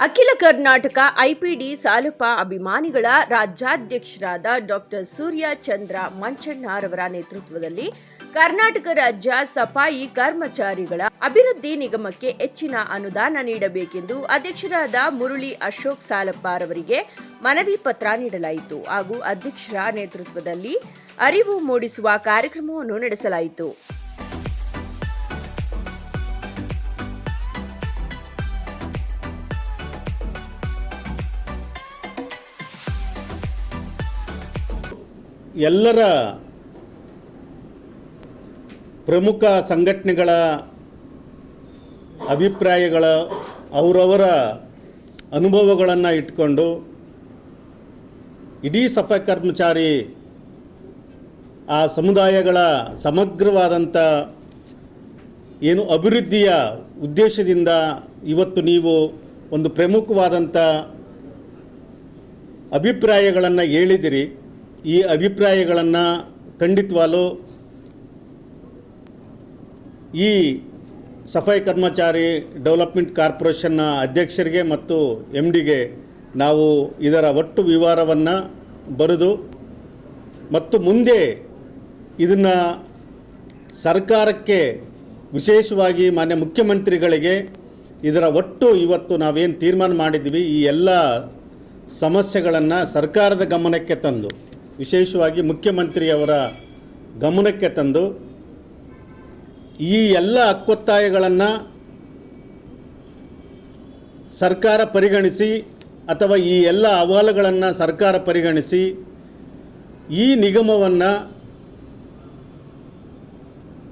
ಅಖಿಲ ಕರ್ನಾಟಕ ಐಪಿಡಿ ಸಾಲುಪ ಅಭಿಮಾನಿಗಳ ರಾಜ್ಯಾಧ್ಯಕ್ಷರಾದ ಡಾಕ್ಟರ್ ಸೂರ್ಯ ಚಂದ್ರ ಮಂಚಣ್ಣರವರ ನೇತೃತ್ವದಲ್ಲಿ ಕರ್ನಾಟಕ ರಾಜ್ಯ ಸಫಾಯಿ ಕರ್ಮಚಾರಿಗಳ ಅಭಿವೃದ್ಧಿ ನಿಗಮಕ್ಕೆ ಹೆಚ್ಚಿನ ಅನುದಾನ ನೀಡಬೇಕೆಂದು ಅಧ್ಯಕ್ಷರಾದ ಮುರುಳಿ ಅಶೋಕ್ ಸಾಲಪ್ಪರವರಿಗೆ ಮನವಿ ಪತ್ರ ನೀಡಲಾಯಿತು ಹಾಗೂ ಅಧ್ಯಕ್ಷರ ನೇತೃತ್ವದಲ್ಲಿ ಅರಿವು ಮೂಡಿಸುವ ಕಾರ್ಯಕ್ರಮವನ್ನು ನಡೆಸಲಾಯಿತು. ಎಲ್ಲರ ಪ್ರಮುಖ ಸಂಘಟನೆಗಳ ಅಭಿಪ್ರಾಯಗಳ ಅವರವರ ಅನುಭವಗಳನ್ನು ಇಟ್ಕೊಂಡು ಇಡೀ ಸಫಾಯಿ ಕರ್ಮಚಾರಿ ಆ ಸಮುದಾಯಗಳ ಸಮಗ್ರವಾದಂಥ ಏನು ಅಭಿವೃದ್ಧಿಯ ಉದ್ದೇಶದಿಂದ ಇವತ್ತು ನೀವು ಒಂದು ಪ್ರಮುಖವಾದಂಥ ಅಭಿಪ್ರಾಯಗಳನ್ನು ಹೇಳಿದಿರಿ. ಈ ಅಭಿಪ್ರಾಯಗಳನ್ನು ಖಂಡಿತವಾಗಲೂ ಈ ಸಫಾಯಿ ಕರ್ಮಚಾರಿ ಡೆವಲಪ್ಮೆಂಟ್ ಕಾರ್ಪೊರೇಷನ್ನ ಅಧ್ಯಕ್ಷರಿಗೆ ಮತ್ತು ಎಂ ಡಿಗೆ ನಾವು ಇದರ ಒಟ್ಟು ವಿವರವನ್ನು ಬರೆದು ಮತ್ತು ಮುಂದೆ ಇದನ್ನು ಸರ್ಕಾರಕ್ಕೆ ವಿಶೇಷವಾಗಿ ಮಾನ್ಯ ಮುಖ್ಯಮಂತ್ರಿಗಳಿಗೆ ಇದರ ಒಟ್ಟು ಇವತ್ತು ನಾವೇನು ತೀರ್ಮಾನ ಮಾಡಿದ್ವಿ ಈ ಎಲ್ಲ ಸಮಸ್ಯೆಗಳನ್ನು ಸರ್ಕಾರದ ಗಮನಕ್ಕೆ ತಂದು ವಿಶೇಷವಾಗಿ ಮುಖ್ಯಮಂತ್ರಿಯವರ ಗಮನಕ್ಕೆ ತಂದು ಈ ಎಲ್ಲ ಹಕ್ಕೊತ್ತಾಯಗಳನ್ನು ಸರ್ಕಾರ ಪರಿಗಣಿಸಿ ಅಥವಾ ಈ ಎಲ್ಲ ಅಹವಾಲುಗಳನ್ನು ಸರ್ಕಾರ ಪರಿಗಣಿಸಿ ಈ ನಿಗಮವನ್ನು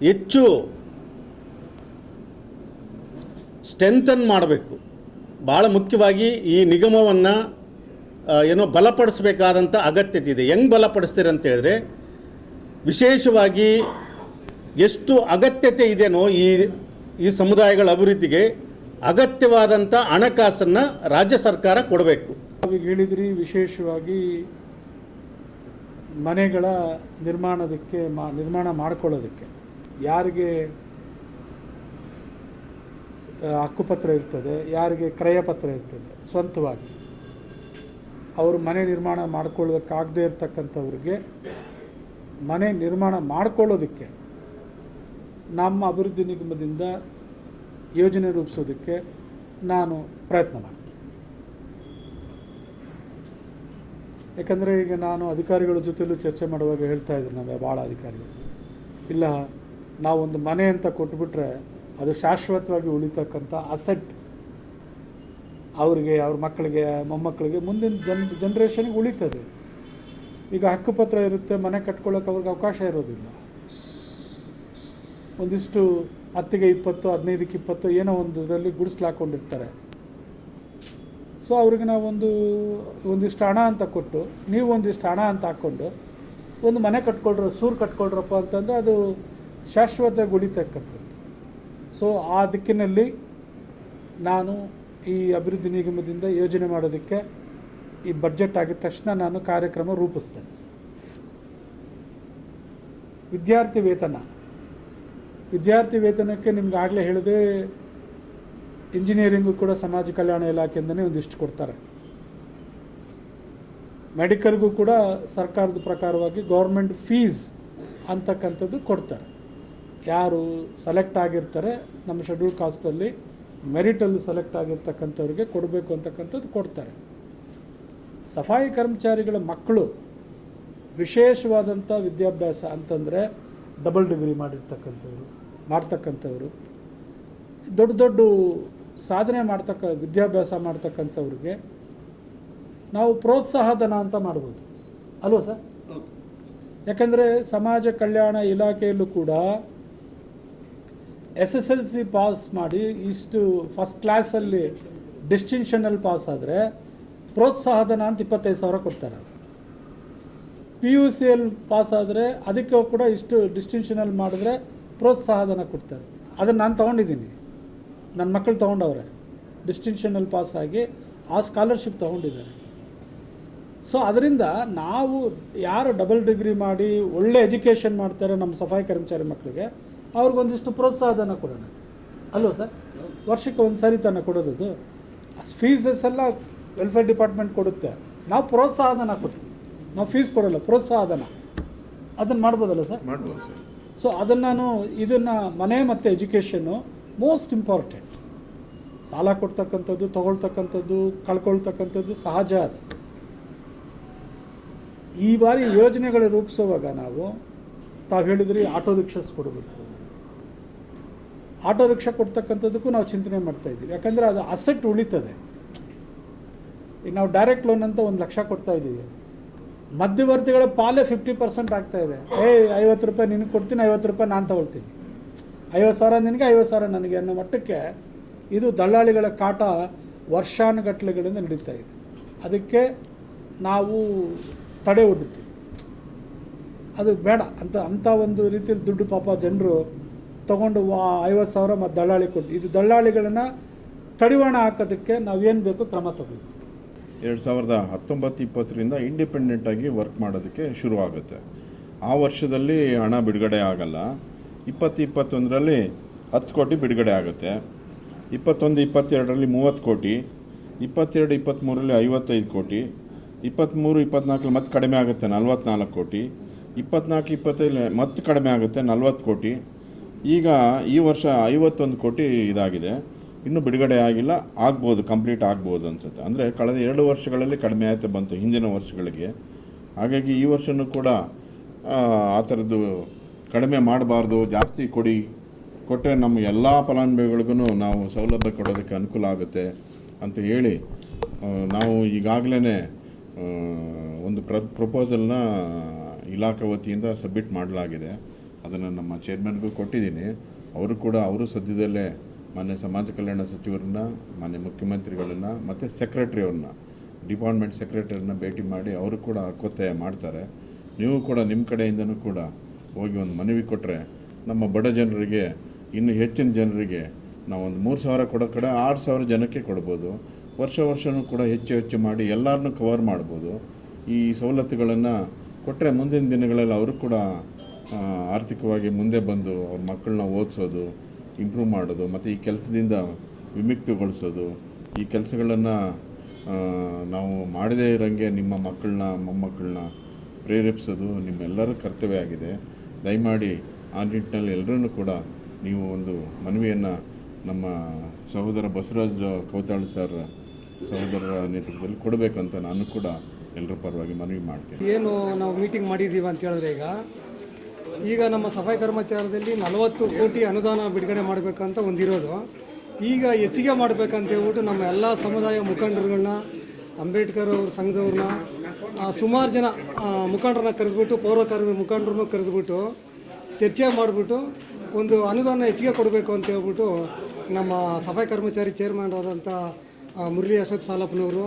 ಹೆಚ್ಚು ಸ್ಟ್ರೆಂಥನ್ ಮಾಡಬೇಕು. ಭಾಳ ಮುಖ್ಯವಾಗಿ ಈ ನಿಗಮವನ್ನು ಏನೋ ಬಲಪಡಿಸಬೇಕಾದಂಥ ಅಗತ್ಯತೆ ಇದೆ ಹೆಂಗೆ ಬಲಪಡಿಸ್ತೀರ ಅಂತ ಹೇಳಿದ್ರೆ, ವಿಶೇಷವಾಗಿ ಎಷ್ಟು ಅಗತ್ಯತೆ ಇದೆಯೋ ಈ ಈ ಸಮುದಾಯಗಳ ಅಭಿವೃದ್ಧಿಗೆ ಅಗತ್ಯವಾದಂಥ ಹಣಕಾಸನ್ನು ರಾಜ್ಯ ಸರ್ಕಾರ ಕೊಡಬೇಕು. ಹೇಳಿದ್ರಿ, ವಿಶೇಷವಾಗಿ ಮನೆಗಳ ನಿರ್ಮಾಣದಕ್ಕೆ ಮಾ, ನಿರ್ಮಾಣ ಮಾಡ್ಕೊಳ್ಳೋದಕ್ಕೆ. ಯಾರಿಗೆ ಹಕ್ಕುಪತ್ರ ಇರ್ತದೆ, ಯಾರಿಗೆ ಕ್ರಯಪತ್ರ ಇರ್ತದೆ, ಸ್ವಂತವಾಗಿ. ಅವರು ಮನೆ ನಿರ್ಮಾಣ ಮಾಡ್ಕೊಳ್ಳೋದಕ್ಕಾಗದೇ ಇರ್ತಕ್ಕಂಥವ್ರಿಗೆ ಮನೆ ನಿರ್ಮಾಣ ಮಾಡ್ಕೊಳ್ಳೋದಕ್ಕೆ, ನಮ್ಮ ಅಭಿವೃದ್ಧಿ ನಿಗಮದಿಂದ ಯೋಜನೆ ರೂಪಿಸೋದಕ್ಕೆ ನಾನು ಪ್ರಯತ್ನ ಮಾಡ್ತೀನಿ. ಯಾಕಂದರೆ ಈಗ ನಾನು ಅಧಿಕಾರಿಗಳ ಜೊತೆಲೂ ಚರ್ಚೆ ಮಾಡುವಾಗ ಹೇಳ್ತಾ ಇದ್ದೀನಿ ನಾವು ಭಾಳ ಅಧಿಕಾರಿಗಳು. ಇಲ್ಲ, ನಾವೊಂದು ಮನೆ ಅಂತ ಕೊಟ್ಬಿಟ್ರೆ ಅದು ಶಾಶ್ವತವಾಗಿ ಉಳಿತಕ್ಕಂಥ ಅಸೆಟ್ ಅವರಿಗೆ, ಅವ್ರ ಮಕ್ಕಳಿಗೆ, ಮೊಮ್ಮಕ್ಕಳಿಗೆ ಮುಂದಿನ ಜನ್ ಜನ್ರೇಷನ್ಗೆ ಉಳಿತದೆ. ಈಗ ಹಕ್ಕುಪತ್ರ ಇರುತ್ತೆ, ಮನೆ ಕಟ್ಕೊಳ್ಳೋಕೆ ಅವ್ರಿಗೆ ಅವಕಾಶ ಇರೋದಿಲ್ಲ. ಒಂದಿಷ್ಟು ಹತ್ತಿಗೆ ಇಪ್ಪತ್ತು, ಹದಿನೈದಕ್ಕೆ ಇಪ್ಪತ್ತು ಏನೋ ಒಂದು ಇದರಲ್ಲಿ ಗುಡಿಸ್ಲು ಸೊ ಅವ್ರಿಗೆ ನಾವೊಂದು ಒಂದಿಷ್ಟು ಹಣ ಅಂತ ಕೊಟ್ಟು, ನೀವು ಒಂದಿಷ್ಟು ಹಣ ಅಂತ ಹಾಕ್ಕೊಂಡು, ಒಂದು ಮನೆ ಕಟ್ಕೊಳ್ರ, ಸೂರು ಕಟ್ಕೊಳ್ರಪ್ಪ ಅಂತಂದರೆ ಅದು ಶಾಶ್ವತ ಉಳಿತಕ್ಕಂಥದ್ದು ಸೊ ಆ ದಿಕ್ಕಿನಲ್ಲಿ ನಾನು ಈ ಅಭಿವೃದ್ಧಿ ನಿಗಮದಿಂದ ಯೋಜನೆ ಮಾಡೋದಕ್ಕೆ ಈ ಬಜೆಟ್ ಆಗಿದ ತಕ್ಷಣ ನಾನು ಕಾರ್ಯಕ್ರಮ ರೂಪಿಸ್ತೇನೆ. ವಿದ್ಯಾರ್ಥಿ ವೇತನ. ವಿದ್ಯಾರ್ಥಿ ವೇತನಕ್ಕೆ ನಿಮ್ಗೆ ಆಗಲೇ ಹೇಳಿದೆ ಇಂಜಿನಿಯರಿಂಗು ಕೂಡ ಸಮಾಜ ಕಲ್ಯಾಣ ಇಲಾಖೆಯಿಂದನೇ ಒಂದಿಷ್ಟು ಕೊಡ್ತಾರೆ. ಮೆಡಿಕಲ್ಗೂ ಕೂಡ ಸರ್ಕಾರದ ಪ್ರಕಾರವಾಗಿ ಗೌರ್ಮೆಂಟ್ ಫೀಸ್ ಅಂತಕ್ಕಂಥದ್ದು ಕೊಡ್ತಾರೆ. ಯಾರು ಸೆಲೆಕ್ಟ್ ಆಗಿರ್ತಾರೆ, ನಮ್ಮ ಶೆಡ್ಯೂಲ್ ಕಾಸ್ಟಲ್ಲಿ ಮೆರಿಟಲ್ಲಿ ಸೆಲೆಕ್ಟ್ ಆಗಿರ್ತಕ್ಕಂಥವ್ರಿಗೆ ಕೊಡಬೇಕು ಅಂತಕ್ಕಂಥದ್ದು ಕೊಡ್ತಾರೆ. ಸಫಾಯಿ ಕರ್ಮಚಾರಿಗಳ ಮಕ್ಕಳು ವಿಶೇಷವಾದಂಥ ವಿದ್ಯಾಭ್ಯಾಸ ಅಂತಂದರೆ ಡಬಲ್ ಡಿಗ್ರಿ ಮಾಡಿರ್ತಕ್ಕಂಥವ್ರು ಮಾಡ್ತಕ್ಕಂಥವ್ರು. ದೊಡ್ಡ ದೊಡ್ಡ ಸಾಧನೆ ಮಾಡ್ತಕ್ಕ ವಿದ್ಯಾಭ್ಯಾಸ ಮಾಡ್ತಕ್ಕಂಥವ್ರಿಗೆ ನಾವು ಪ್ರೋತ್ಸಾಹಧನ ಅಂತ ಮಾಡ್ಬೋದು. ಅಲ್ವಾ ಸರ್? ಯಾಕಂದರೆ ಸಮಾಜ ಕಲ್ಯಾಣ ಇಲಾಖೆಯಲ್ಲೂ ಕೂಡ S S L C pass ಮಾಡಿ ಇಷ್ಟು ಫಸ್ಟ್ ಕ್ಲಾಸಲ್ಲಿ ಡಿಸ್ಟಿಂಕ್ಷನಲ್ಲಿ ಪಾಸ್ ಆದರೆ ಪ್ರೋತ್ಸಾಹಧನ ಅಂತ ಇಪ್ಪತ್ತೈದು ಸಾವಿರ ಕೊಡ್ತಾರೆ. ಪಿ ಯು ಸಿಯಲ್ಲಿ ಪಾಸ್ ಆದರೆ ಅದಕ್ಕೆ ಕೂಡ ಇಷ್ಟು ಡಿಸ್ಟಿಂಕ್ಷನಲ್ಲಿ ಮಾಡಿದ್ರೆ ಪ್ರೋತ್ಸಾಹಧನ ಕೊಡ್ತಾರೆ. ಅದನ್ನು ನಾನು ತೊಗೊಂಡಿದ್ದೀನಿ. ನನ್ನ ಮಕ್ಕಳು ತೊಗೊಂಡವ್ರೆ. ಡಿಸ್ಟಿಂಕ್ಷನಲ್ಲಿ ಪಾಸ್ ಆಗಿ ಆ ಸ್ಕಾಲರ್ಶಿಪ್ ತೊಗೊಂಡಿದ್ದಾರೆ. ಸೊ ಅದರಿಂದ ನಾವು ಯಾರು ಡಬಲ್ ಡಿಗ್ರಿ ಮಾಡಿ ಒಳ್ಳೆ ಎಜುಕೇಷನ್ ಮಾಡ್ತಾರೆ ನಮ್ಮ ಸಫಾಯಿ ಕರ್ಮಚಾರಿ ಮಕ್ಕಳಿಗೆ ಅವ್ರಿಗೊಂದಿಷ್ಟು ಪ್ರೋತ್ಸಾಹಧನ ಕೊಡೋಣ. ಅಲ್ವ ಸರ್? ವರ್ಷಕ್ಕೆ ಒಂದು ಸರಿ ತಾನೇ ಕೊಡೋದದು. ಫೀಸಸ್ ಎಲ್ಲ ವೆಲ್ಫೇರ್ ಡಿಪಾರ್ಟ್ಮೆಂಟ್ ಕೊಡುತ್ತೆ. ನಾವು ಪ್ರೋತ್ಸಾಹಧನ ಕೊಡ್ತೀವಿ. ನಾವು ಫೀಸ್ ಕೊಡೋಲ್ಲ ಪ್ರೋತ್ಸಾಹಧನ. ಅದನ್ನು ಮಾಡ್ಬೋದಲ್ಲ ಸರ್? ಮಾಡ್ಬೋದು ಸರ್. ಸೊ ಅದನ್ನು ನಾನು ಇದನ್ನು ಮನೆ ಮತ್ತು ಎಜುಕೇಷನ್ನು ಮೋಸ್ಟ್ ಇಂಪಾರ್ಟೆಂಟ್ ಸಾಲ ಕೊಡ್ತಕ್ಕಂಥದ್ದು ತಗೊಳ್ತಕ್ಕಂಥದ್ದು ಕಳ್ಕೊಳ್ತಕ್ಕಂಥದ್ದು ಸಹಜ ಅದು. ಈ ಬಾರಿ ಯೋಜನೆಗಳು ರೂಪಿಸುವಾಗ ನಾವು ತಾವು ಹೇಳಿದ್ರಿ ಆಟೋ ರಿಕ್ಷಾಸ್ ಕೊಡಬೇಕು. ಆಟೋ ರಿಕ್ಷಾ ಕೊಡ್ತಕ್ಕಂಥದ್ದಕ್ಕೂ ನಾವು ಚಿಂತನೆ ಮಾಡ್ತಾ ಇದ್ದೀವಿ. ಯಾಕಂದರೆ ಅದು ಅಸೆಟ್ ಉಳಿತದೆ. ಈಗ ನಾವು ಡೈರೆಕ್ಟ್ ಲೋನ್ ಅಂತ ಒಂದು ಲಕ್ಷ ಕೊಡ್ತಾ ಇದ್ದೀವಿ. ಮಧ್ಯವರ್ತಿಗಳ ಪಾಲೇ ಫಿಫ್ಟಿ ಪರ್ಸೆಂಟ್ ಆಗ್ತಾ ಇದೆ. ಏಯ್ ಐವತ್ತು ರೂಪಾಯಿ ನಿನಗೆ ಕೊಡ್ತೀನಿ, ಐವತ್ತು ರೂಪಾಯಿ ನಾನು ತಗೊಳ್ತೀನಿ. ಐವತ್ತು ಸಾವಿರ ನಿನಗೆ, ಐವತ್ತು ಸಾವಿರ ನನಗೆ ಅನ್ನೋ ಮಟ್ಟಕ್ಕೆ ಇದು ದಳ್ಳಾಳಿಗಳ ಕಾಟ ವರ್ಷಾನುಗಟ್ಟಲೆಗಳಿಂದ ನಡೀತಾ ಇದೆ. ಅದಕ್ಕೆ ನಾವು ತಡೆ ಒಡ್ಡುತ್ತೀವಿ ಅದು ಬೇಡ. ಅಂತ ಅಂಥ ಒಂದು ರೀತಿಯಲ್ಲಿ ದುಡ್ಡು ಪಾಪ ಜನರು ತೊಗೊಂಡು ಐವತ್ತು ಸಾವಿರ ಮತ್ತು ದಳ್ಳಾಳಿ ಕೊಟ್ಟು, ಇದು ದಳ್ಳಾಳಿಗಳನ್ನ ಕಡಿವಾಣ ಹಾಕೋದಕ್ಕೆ ನಾವೇನು ಬೇಕು ಕ್ರಮ ತಗೋಬೇಕು ಎರಡು ಸಾವಿರದ ಹತ್ತೊಂಬತ್ತು ಇಪ್ಪತ್ತರಿಂದ ಇಂಡಿಪೆಂಡೆಂಟಾಗಿ ವರ್ಕ್ ಮಾಡೋದಕ್ಕೆ ಶುರುವಾಗುತ್ತೆ. ಆ ವರ್ಷದಲ್ಲಿ ಹಣ ಬಿಡುಗಡೆ ಆಗಲ್ಲ. ಇಪ್ಪತ್ತು ಇಪ್ಪತ್ತೊಂದರಲ್ಲಿ ಹತ್ತು ಕೋಟಿ ಬಿಡುಗಡೆ ಆಗುತ್ತೆ. ಇಪ್ಪತ್ತೊಂದು, ಇಪ್ಪತ್ತೆರಡರಲ್ಲಿ ಮೂವತ್ತು ಕೋಟಿ, ಇಪ್ಪತ್ತೆರಡು ಇಪ್ಪತ್ತ್ಮೂರಲ್ಲಿ ಐವತ್ತೈದು ಕೋಟಿ, ಇಪ್ಪತ್ತ್ಮೂರು ಇಪ್ಪತ್ತ್ನಾಲ್ಕಲ್ಲಿ ಮತ್ತೆ ಕಡಿಮೆ ಆಗುತ್ತೆ ನಲ್ವತ್ನಾಲ್ಕು ಕೋಟಿ ಇಪ್ಪತ್ನಾಲ್ಕು ಇಪ್ಪತ್ತೈದು ಮತ್ತೆ ಕಡಿಮೆ ಆಗುತ್ತೆ ನಲ್ವತ್ತು ಕೋಟಿ ಈಗ ಈ ವರ್ಷ ಐವತ್ತೊಂದು ಕೋಟಿ ಇದಾಗಿದೆ. ಇನ್ನೂ ಬಿಡುಗಡೆ ಆಗಿಲ್ಲ ಆಗ್ಬೋದು ಕಂಪ್ಲೀಟ್ ಆಗ್ಬೋದು ಅನ್ಸುತ್ತೆ. ಅಂದರೆ ಕಳೆದ ಎರಡು ವರ್ಷಗಳಲ್ಲಿ ಕಡಿಮೆ ಆಯ್ತು ಬಂತು ಹಿಂದಿನ ವರ್ಷಗಳಿಗೆ. ಹಾಗಾಗಿ ಈ ವರ್ಷವೂ ಕೂಡ ಆ, ಥರದ್ದು ಕಡಿಮೆ ಮಾಡಬಾರ್ದು ಜಾಸ್ತಿ ಕೊಡಿ. ಕೊಟ್ಟರೆ ನಮ್ಮ ಎಲ್ಲ ಫಲಾನುಭವಿಗಳಿಗೂ ನಾವು ಸೌಲಭ್ಯ ಕೊಡೋದಕ್ಕೆ ಅನುಕೂಲ ಆಗುತ್ತೆ ಅಂತ ಹೇಳಿ ನಾವು ಈಗಾಗಲೇ ಒಂದು ಪ್ರ ಪ್ರಪೋಸಲ್ನ ಇಲಾಖೆ ವತಿಯಿಂದ ಸಬ್ಮಿಟ್ ಮಾಡಲಾಗಿದೆ. ಅದನ್ನು ನಮ್ಮ ಚೇರ್ಮನ್ಗೂ ಕೊಟ್ಟಿದ್ದೀನಿ. ಅವರು ಕೂಡ ಅವರು ಸದ್ಯದಲ್ಲೇ ಮಾನ್ಯ ಸಮಾಜ ಕಲ್ಯಾಣ ಸಚಿವರನ್ನ, ಮಾನ್ಯ ಮುಖ್ಯಮಂತ್ರಿಗಳನ್ನ, ಮತ್ತು ಸೆಕ್ರೆಟ್ರಿಯವ್ರನ್ನ ಡಿಪಾರ್ಟ್ಮೆಂಟ್ ಸೆಕ್ರೆಟರಿನ ಭೇಟಿ ಮಾಡಿ ಅವರು ಕೂಡ ಹಕ್ಕೊತ್ತಾಯ ಮಾಡ್ತಾರೆ. ನೀವು ಕೂಡ ನಿಮ್ಮ ಕಡೆಯಿಂದನೂ ಕೂಡ ಹೋಗಿ ಒಂದು ಮನವಿ ಕೊಟ್ಟರೆ ನಮ್ಮ ಬಡ ಜನರಿಗೆ, ಇನ್ನು ಹೆಚ್ಚಿನ ಜನರಿಗೆ ನಾವು ಒಂದು ಮೂರು ಸಾವಿರ ಕೊಡೋ ಕಡೆ ಆರು ಸಾವಿರ ಜನಕ್ಕೆ ಕೊಡ್ಬೋದು. ವರ್ಷ ವರ್ಷವೂ ಕೂಡ ಹೆಚ್ಚು ಹೆಚ್ಚು ಮಾಡಿ ಎಲ್ಲರನ್ನೂ ಕವರ್ ಮಾಡ್ಬೋದು. ಈ ಸವಲತ್ತುಗಳನ್ನು ಕೊಟ್ಟರೆ ಮುಂದಿನ ದಿನಗಳಲ್ಲಿ ಅವರು ಕೂಡ ಆರ್ಥಿಕವಾಗಿ ಮುಂದೆ ಬಂದು ಅವ್ರ ಮಕ್ಕಳನ್ನ ಓದಿಸೋದು ಇಂಪ್ರೂವ್ ಮಾಡೋದು, ಮತ್ತು ಈ ಕೆಲಸದಿಂದ ವಿಮುಕ್ತಿಗೊಳಿಸೋದು, ಈ ಕೆಲಸಗಳನ್ನು ನಾವು ಮಾಡದೇ ಇರೋಂಗೆ ನಿಮ್ಮ ಮಕ್ಕಳನ್ನ, ಮೊಮ್ಮಕ್ಕಳನ್ನ ಪ್ರೇರೇಪಿಸೋದು ನಿಮ್ಮೆಲ್ಲರ ಕರ್ತವ್ಯ ಆಗಿದೆ. ದಯಮಾಡಿ ಆ ನಿಟ್ಟಿನಲ್ಲಿ ಎಲ್ಲರನ್ನೂ ಕೂಡ ನೀವು ಒಂದು ಮನವಿಯನ್ನು ನಮ್ಮ ಸಹೋದರ ಬಸವರಾಜ್ ಕೌತಾಳ್ ಸರ್ ಸಹೋದರರ ನೇತೃತ್ವದಲ್ಲಿ ಕೊಡಬೇಕಂತ ನಾನು ಕೂಡ ಎಲ್ಲರ ಪರವಾಗಿ ಮನವಿ ಮಾಡ್ತೀನಿ. ಏನು ನಾವು ಮೀಟಿಂಗ್ ಮಾಡಿದ್ದೀವಿ ಅಂತ ಹೇಳಿದ್ರೆ ಈಗ ಈಗ ನಮ್ಮ ಸಫಾಯಿ ಕರ್ಮಚಾರದಲ್ಲಿ ನಲವತ್ತು ಕೋಟಿ ಅನುದಾನ ಬಿಡುಗಡೆ ಮಾಡಬೇಕಂತ ಒಂದಿರೋದು. ಈಗ ಹೆಚ್ಚಿಗೆ ಮಾಡಬೇಕಂತ ಹೇಳ್ಬಿಟ್ಟು ನಮ್ಮ ಎಲ್ಲ ಸಮುದಾಯ ಮುಖಂಡರುಗಳನ್ನ, ಅಂಬೇಡ್ಕರ್ ಅವ್ರ ಸಂಘದವ್ರನ್ನ ಸುಮಾರು ಜನ ಮುಖಂಡರನ್ನ ಕರೆದ್ಬಿಟ್ಟು, ಪೌರ ಕಾರ್ಮಿಕ ಮುಖಂಡರನ್ನು ಕರೆದ್ಬಿಟ್ಟು ಚರ್ಚೆ ಮಾಡಿಬಿಟ್ಟು ಒಂದು ಅನುದಾನ ಹೆಚ್ಚಿಗೆ ಕೊಡಬೇಕು ಅಂತ ಹೇಳ್ಬಿಟ್ಟು ನಮ್ಮ ಸಫಾಯಿ ಕರ್ಮಚಾರಿ ಚೇರ್ಮನ್ ಆದಂಥ ಮುರಳಿ ಅಶೋಕ್ ಸಾಲಪ್ಪನವರು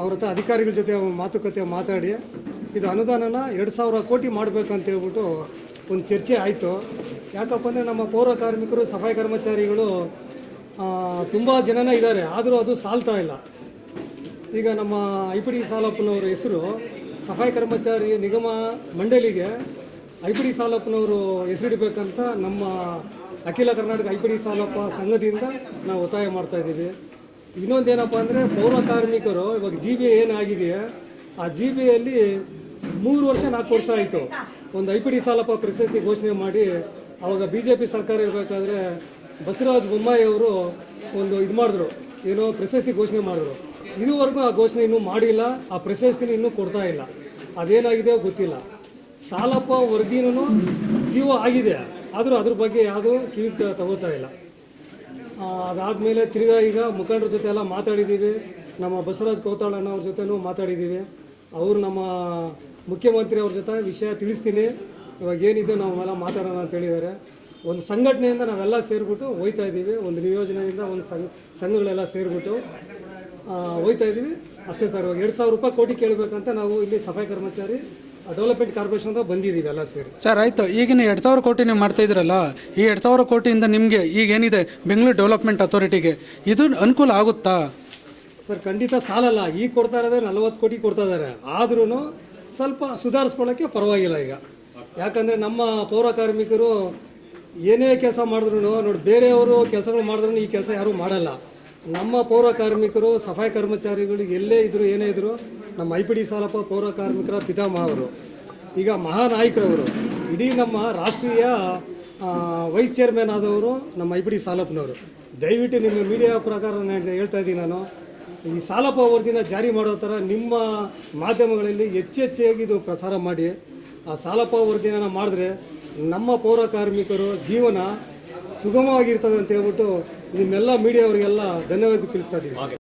ಅವ್ರ ಹತ್ರ ಅಧಿಕಾರಿಗಳ ಜೊತೆ ಮಾತುಕತೆ ಮಾತಾಡಿ ಇದು ಅನುದಾನನ ಎರಡು ಸಾವಿರ ಕೋಟಿ ಅಂತ ಹೇಳ್ಬಿಟ್ಟು ಒಂದು ಚರ್ಚೆ ಆಯಿತು. ಯಾಕಪ್ಪ ಅಂದರೆ ನಮ್ಮ ಪೌರ ಕಾರ್ಮಿಕರು, ಸಫಾಯಿ ಕರ್ಮಚಾರಿಗಳು ತುಂಬ ಜನನೇ ಇದ್ದಾರೆ. ಆದರೂ ಅದು ಸಾಲ್ತಾ ಇಲ್ಲ. ಈಗ ನಮ್ಮ ಐ ಪಿ ಡಿ ಸಾಲಪ್ಪನವರ ಹೆಸರು ಸಫಾಯಿ ಕರ್ಮಚಾರಿ ನಿಗಮ ಮಂಡಳಿಗೆ ಐ ಪಿ ಡಿ ಸಾಲಪ್ಪನವರು ಹೆಸರಿಡಬೇಕಂತ ನಮ್ಮ ಅಖಿಲ Karnataka I P D Salappa ಸಂಘದಿಂದ ನಾವು ಒತ್ತಾಯ ಮಾಡ್ತಾ ಇದ್ದೀವಿ. ಇನ್ನೊಂದೇನಪ್ಪ ಅಂದರೆ ಪೌರ ಕಾರ್ಮಿಕರು ಇವಾಗ ಜಿ ಬಿ ಏನಾಗಿದೆಯಾ ಆ ಜಿ ಬಿಯಲ್ಲಿ ಮೂರು ವರ್ಷ, ನಾಲ್ಕು ವರ್ಷ ಆಯಿತು. ಒಂದು ಐ ಪಿ ಡಿ ಸಾಲಪ್ಪ ಪ್ರಶಸ್ತಿ ಘೋಷಣೆ ಮಾಡಿ ಅವಾಗ ಬಿ ಜೆ ಪಿ ಸರ್ಕಾರ ಇರಬೇಕಾದ್ರೆ ಬಸವರಾಜ ಬೊಮ್ಮಾಯಿ ಅವರು ಒಂದು ಇದು ಮಾಡಿದ್ರು. ಏನೋ ಪ್ರಶಸ್ತಿ ಘೋಷಣೆ ಮಾಡಿದ್ರು. ಇದುವರೆಗೂ ಆ ಘೋಷಣೆ ಇನ್ನೂ ಮಾಡಿಲ್ಲ, ಆ ಪ್ರಶಸ್ತಿನ ಇನ್ನೂ ಕೊಡ್ತಾ ಇಲ್ಲ. ಅದೇನಾಗಿದೆ ಗೊತ್ತಿಲ್ಲ. ಸಾಲಪ್ಪ ವರದಿನೂ ಜೀವ ಆಗಿದೆ. ಆದರೂ ಅದ್ರ ಬಗ್ಗೆ ಯಾವುದೂ ಕಿವಿ ತಗೋತಾ ಇಲ್ಲ. ಅದಾದಮೇಲೆ ತಿರ್ಗಾ ಈಗ ಮುಖಂಡರ ಜೊತೆ ಎಲ್ಲ ಮಾತಾಡಿದ್ದೀವಿ. ನಮ್ಮ ಬಸವರಾಜ್ ಕೌತಾಳಣ್ಣ ಅವ್ರ ಜೊತೆನೂ ಮಾತಾಡಿದ್ದೀವಿ. ಅವರು ನಮ್ಮ ಮುಖ್ಯಮಂತ್ರಿ ಅವ್ರ ಜೊತೆ ವಿಷಯ ತಿಳಿಸ್ತೀನಿ. ಇವಾಗ ಏನಿದೆ ನಾವೆಲ್ಲ ಮಾತಾಡೋಣ ಅಂತ ಹೇಳಿದ್ದಾರೆ. ಒಂದು ಸಂಘಟನೆಯಿಂದ ನಾವೆಲ್ಲ ಸೇರಿಬಿಟ್ಟು ಹೋಯ್ತಾ ಇದ್ದೀವಿ. ಒಂದು ನಿಯೋಜನೆಯಿಂದ ಒಂದು ಸಂಘ, ಸಂಘಗಳೆಲ್ಲ ಸೇರಿಬಿಟ್ಟು ಹೋಯ್ತಾ ಇದ್ದೀವಿ. ಅಷ್ಟೇ ಸರ್, ಇವಾಗ ಎರಡು ಸಾವಿರ ರೂಪಾಯಿ ಕೋಟಿ ಕೇಳಬೇಕಂತ ನಾವು ಇಲ್ಲಿ ಸಫಾಯಿ ಕರ್ಮಚಾರಿ ಡೆವಲಪ್ಮೆಂಟ್ ಕಾರ್ಪೊರೇಷನ್ ಅಂತ ಬಂದಿದ್ದೀವಿ ಎಲ್ಲ ಸೇರಿ. ಸರ್, ಆಯಿತು. ಈಗಿನ ಎರಡು ಸಾವಿರ ಕೋಟಿ ನೀವು ಮಾಡ್ತಾ ಇದ್ದೀರಲ್ಲ, ಈ ಎರಡು ಸಾವಿರ ಕೋಟಿಯಿಂದ ನಿಮಗೆ ಈಗೇನಿದೆ ಬೆಂಗಳೂರು ಡೆವಲಪ್ಮೆಂಟ್ ಅಥಾರಿಟಿಗೆ ಇದು ಅನುಕೂಲ ಆಗುತ್ತಾ? ಸರ್, ಖಂಡಿತ ಸಾಲಲ್ಲ. ಈಗ ಕೊಡ್ತಾ ಇರೋದೇ ನಲವತ್ತು ಕೋಟಿ ಕೊಡ್ತಾ ಇದ್ದಾರೆ. ಆದ್ರೂ ಸ್ವಲ್ಪ ಸುಧಾರಿಸ್ಕೊಳ್ಳೋಕ್ಕೆ ಪರವಾಗಿಲ್ಲ ಈಗ. ಯಾಕಂದರೆ ನಮ್ಮ ಪೌರ ಕಾರ್ಮಿಕರು ಏನೇ ಕೆಲಸ ಮಾಡಿದ್ರು ನೋಡಿ, ಬೇರೆಯವರು ಕೆಲಸಗಳು ಮಾಡಿದ್ರು ಈ ಕೆಲಸ ಯಾರೂ ಮಾಡಲ್ಲ. ನಮ್ಮ ಪೌರ ಕಾರ್ಮಿಕರು, ಸಫಾಯಿ ಕರ್ಮಚಾರಿಗಳು ಎಲ್ಲೇ ಇದ್ರು, ಏನೇ ಇದ್ರು, ನಮ್ಮ ಐ ಪಿ ಡಿ ಸಾಲಪ್ಪ, ಪೌರ ಕಾರ್ಮಿಕರ ಪಿತಾಮಹ ಅವರು ಈಗ ಮಹಾನಾಯಕರವರು, ಇಡೀ ನಮ್ಮ ರಾಷ್ಟ್ರೀಯ ವೈಸ್ ಚೇರ್ಮನ್ ಆದವರು ನಮ್ಮ ಐ ಪಿ ಡಿ ಸಾಲಪ್ಪನವರು. ದಯವಿಟ್ಟು ನಿಮ್ಮ ಮೀಡಿಯಾ ಪ್ರಕಾರ ನಾನು ಹೇಳ್ತಾ ಇದ್ದೀನಿ ನಾನು. ಈ ಸಾಲ ವರದಿನ ಜಾರಿ ಮಾಡೋ ಥರ ನಿಮ್ಮ ಮಾಧ್ಯಮಗಳಲ್ಲಿ ಹೆಚ್ಚೆಚ್ಚಾಗಿ ಇದು ಪ್ರಸಾರ ಮಾಡಿ. ಆ ಸಾಲ ವರದಿನ ಮಾಡಿದ್ರೆ ನಮ್ಮ ಪೌರ ಕಾರ್ಮಿಕರು ಜೀವನ ಸುಗಮವಾಗಿರ್ತದೆ ಅಂತ ಹೇಳ್ಬಿಟ್ಟು ನಿಮ್ಮೆಲ್ಲ ಮೀಡಿಯಾವರಿಗೆಲ್ಲ ಧನ್ಯವಾದ ತಿಳಿಸ್ತಾ ಇದ್ದೀನಿ